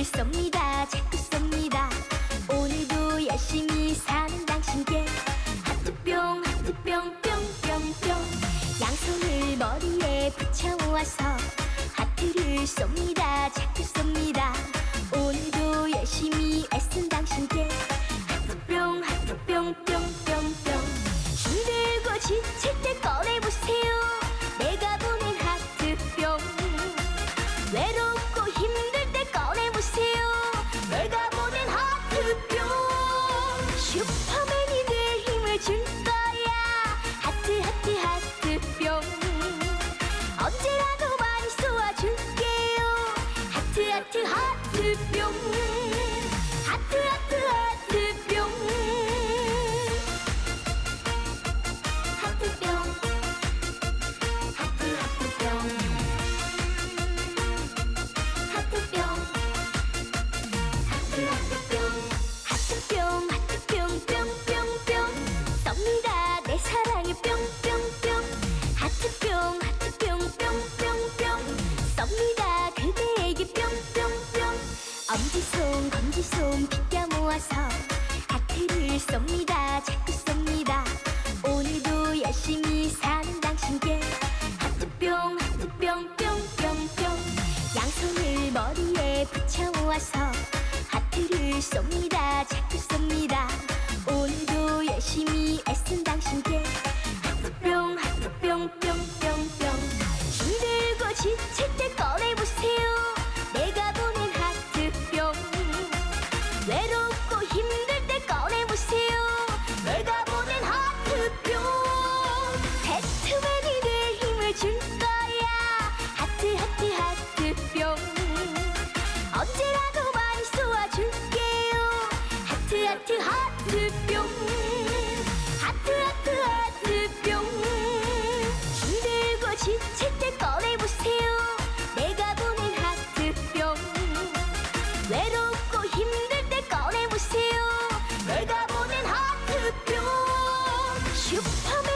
하트를 쏩니다. 자꾸 쏩니다. 오늘도 열심히 사는 당신께 하트뿅 하트뿅 뿅뿅뿅. 양손을 머리에 붙여 모아서 하트를 쏩니다. 자꾸 쏩니다. 오늘도 열심히 애쓴 당신께 하트 하트 하트 뿅 엄지손 검지손 빗겨 모아서 하트를 쏩니다. 자꾸 쏩니다. 오늘도 열심히 사는 당신께 하트뿅 하트뿅 뿅뿅뿅. 양손을 머리에 붙여 모아서 하트를 쏩니다. 자꾸 쏩니다. 오늘도 열심히 애쓴 당신께 외롭고 힘들 때 꺼내보세요. 내가 보낸 하트뿅 슈퍼맨